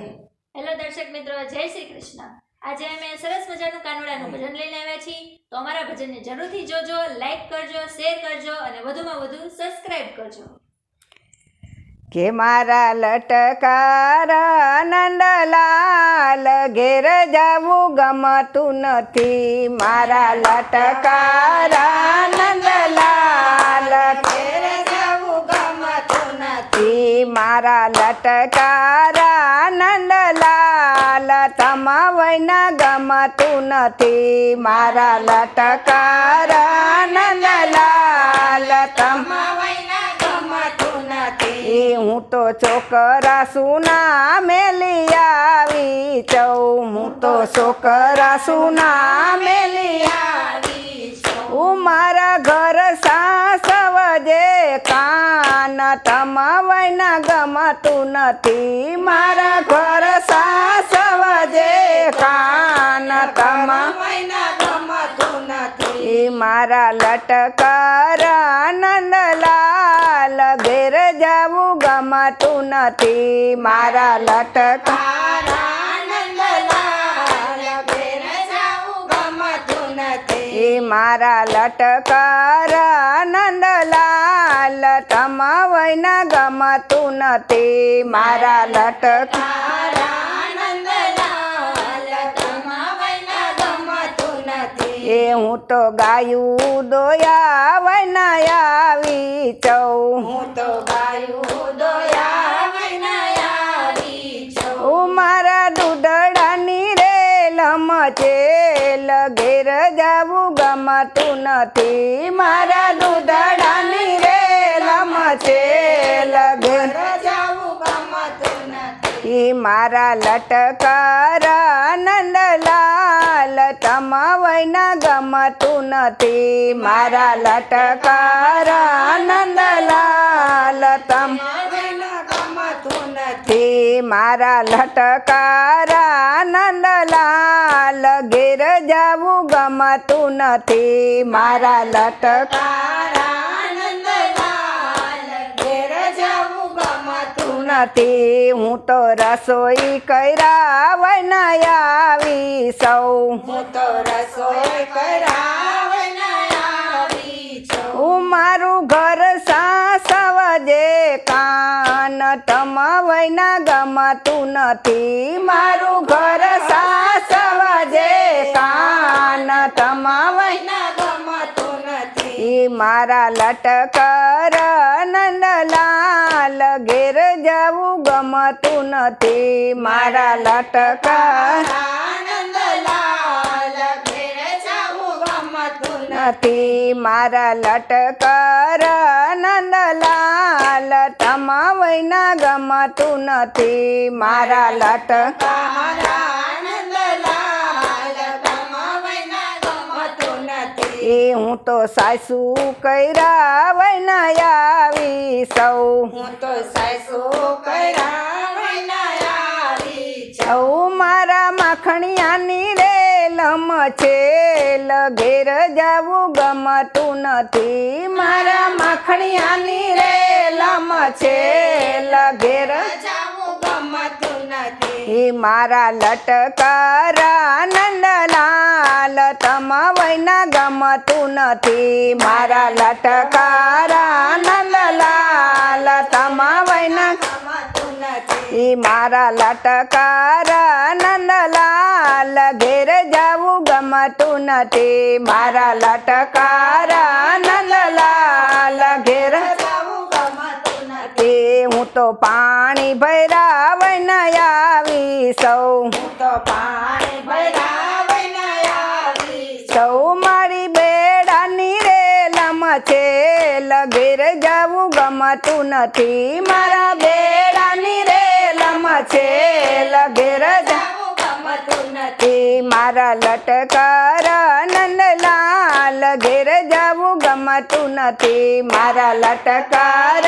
Hello દર્શક મિત્રો, જય શ્રી કૃષ્ણ. આજે અમે સરસ મજાનું કાનુડાનું ભજન લઈને આવ્યા છીએ. તો અમારા ભજનને જરૂરથી જોજો લાઈક કરજો શેર કરજો અને વધુમાં વધુ સબસ્ક્રાઇબ કરજો. કે મારા લટકારા નંદલાલ ઘેર જવું ગમતું નથી. મારા લટકારા નંદલાલ ગમતું નથી મારા લટકારા નંદલાલ તમા વૈના ગમતું નથી મારા લટકારા નંદલાલ તમા વૈના ગમતું નથી હું તો છોકરા સુના મેલી આવી ચૌ હું તો છોકરા સુના મેલી આવી હું મારા ઘર સાસવજે તમાવયના નથી મારા ઘર સાસવજે કાન તમા. મારા લટકર નંદલાલ ઘેર જવું ગમતું નથી. મારા લટકર મારા લટકર નંદલાલ તમાવયના ગમતું નથી. મારા લટક એ હું તો ગાયું દોયા વૈના આવી ચૌ હું તો ગાયું દોયા મારા દૂધડાની રે છે ઘેર જાવું ગમતું નથી. મારા દૂધડાની ગમતું નથી. મારા લટકર નંદલાલ તમાવયના ગમતું નથી. મારા લટકર નંદલાલ નથી. મારા લટકર નંદલાલ ઘેર જવું ગમતું નથી. મારા લટકર નંદલાલ ઘેર જવું ગમતું નથી હું તો રસોઈ કર્યા વૈના આવી સૌ. હું તો રસોઈ કર્યા વૈના આવી હું મારું ઘર સાસવજે કાન તમાવના ગમતું નથી. મારું ઘર સાસવજે કાન ગમતું નથી મારા લટકર નંદલાલ ઘેર જવું ગમતું નથી. મારા લટકર નથી. મારા લટકર નંદલાલ તમાવયના ગમતું નથી. મારા લટકર એ હું તો સાસુ કર્યા વૈના આવી સૌ. હું તો સાસુ કૈરા વૈના આવી સૌ. મારા માખણિયાની રે લમ છે લઘેર જાવું ગમતું નથી. મારા માખણિયાની રે લમ છે લઘેર જાવું ગમતું નથી મારા લટકરા નંદલાલ તમાવયના ગમતું નથી. મારા લટકરા નંદલાલ તમાવયના ગમતું નથી. મારા લટકરા નંદલાલ, ઘેર જવું ગમતું નથી. મારા લટકરા નંદલાલ, ઘેર જવું હું તો પાણી ભૈરાવન વૈના આવી સૌ હું તો પાણી ભૈરાવન આવી સૌ મારી બેડાની રે લમ છે. ઘેર જવું ગમતું નથી. મારા બેડાની રે લમ છે ઘેર જવું ગમતું નથી. મારા લટકર નંદલાલ. ઘેર જવું ગમતું નથી. મારા લટકર